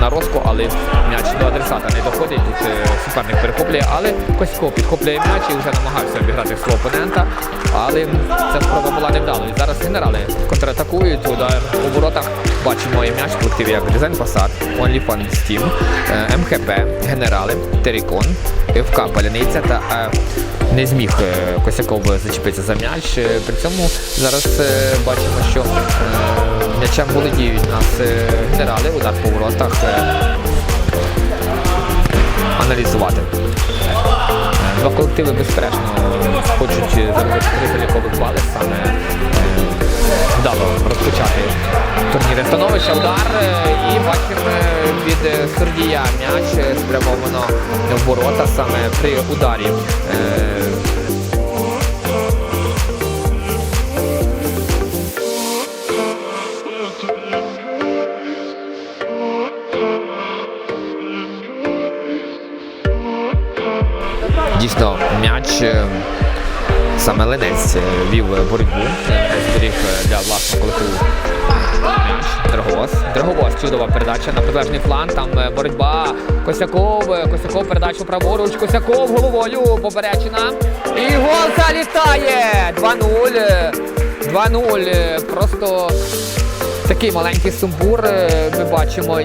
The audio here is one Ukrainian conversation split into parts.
на розку, але м'яч до адресата не доходить. Тут е, суперник перехоплює, але Косько підхоплює м'яч і вже намагався обіграти свого опонента. Але ця спроба була невдалою. Зараз генерали контратакують, удар у воротах. Бачимо і м'яч в колективі як Дизайн Фасад, OnlyFans Steam, е, МХП, Генерали, Терікон, ФК Паляниця та не зміг е, Косяков зачепитися за м'яч. Е, При цьому зараз е, бачимо, що м'ячем володіють нас генерали, удар по воротах. Аналізувати. Два колективи безперечно хочуть заробити три залікових бали саме вдало розпочати турнір становища. Удар е, і бачимо е, від Сордія м'яч е, спрямовано в ворота саме при ударі. Дійсно, м'яч саме Ленець вів боротьбу, зберіг для власного колективу м'яч. Драговоз. Драговоз, чудова передача на протилежний фланг. Там е, боротьба. Косяков. е, Косяков передачу праворуч. Косяков головою поперечина. І гол залітає! 2-0. е, 2-0. е, Просто такий маленький сумбур ми бачимо.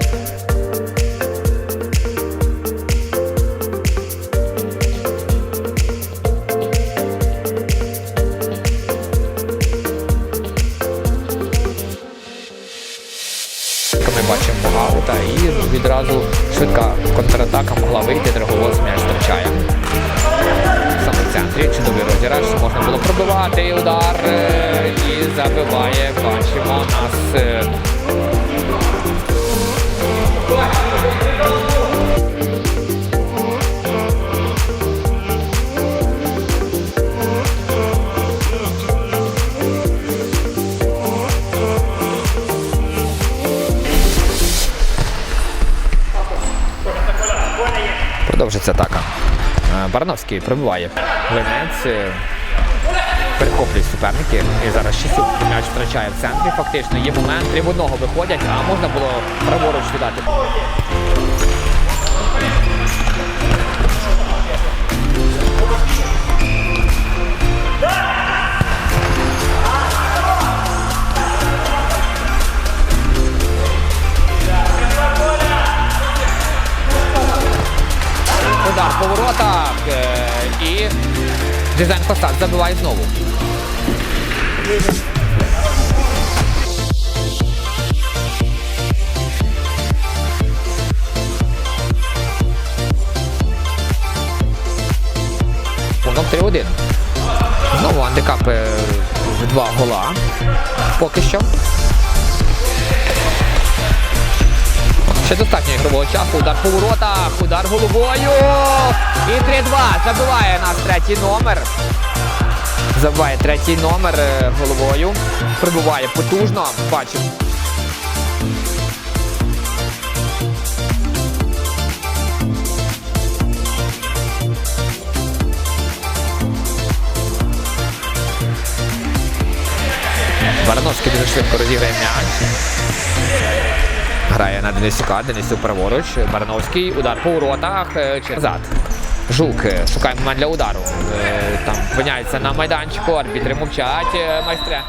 Ми бачимо аута і відразу швидка контратака могла вийти, драговоз м'яч втрачає. Саме в центрі чудовий розіграш, можна було пробивати удар е, і забиває. Бачимо нас. Продовжиться атака. Е, Барановський пробиває. Ленець перехоплюють суперники. І зараз Щасюк м'яч втрачає в центрі. Фактично є момент, три в одного виходять, а можна було праворуч віддати. Воротах е, і дизайн фасад забиває знову. Воно 3-1. Знову андекап е, в два гола. Поки що. Ще достатньо ігрового часу. Удар по воротах, удар головою. І 3-2. Забиває нас третій номер. Забиває третій номер е, головою. Прибуває потужно. Бачимо. Барановський дуже швидко розіграє м'яч. Грає на Денисюка, Денисюк праворуч, Барановський, удар по воротах, е, назад. Жук е, шукає момент для удару. Е, Там опиняється на майданчику, арбітри мовчать, е, майстре.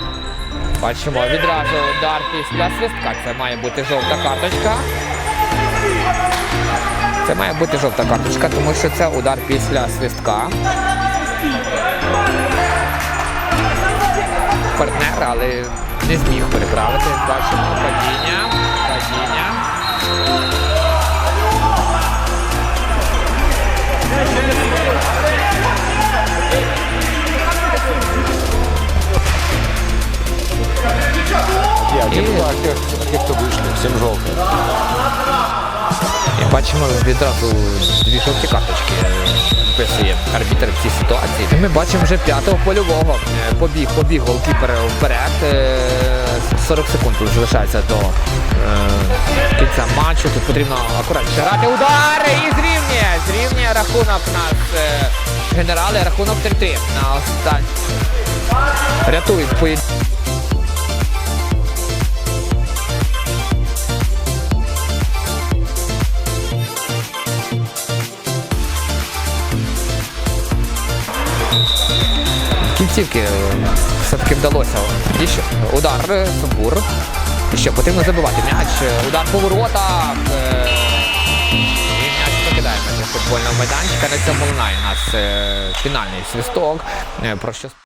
Бачимо відразу удар після свистка. Це має бути жовта карточка. Це має бути жовта карточка, тому що це удар після свистка. Партнер, але не зміг переправити. Бачимо падіння. Падіння. Я не була тих, тих, хто вийшли, всім жовтим. І бачимо відразу дві жовті карточки е, вписує арбітр в цій ситуації. Ми бачимо вже п'ятого польового. Е, Побіг, побіг голкіпер вперед. Е, 40 секунд тут залишається до е, кінця матчу. Тут потрібно акуратніше грати. Удар і зрівнює. Зрівнює рахунок нас е, генерали. Рахунок 3-3 на останній. Рятують поєдинок. Кінцівки е, все-таки вдалося. І що? удар сумбур. Сокур. І що, потрібно забивати м'яч. Е, Удар по воротах. Е, І м'яч покидає футбольного майданчика. На цьому лунає у нас е, фінальний свисток. Е, Про що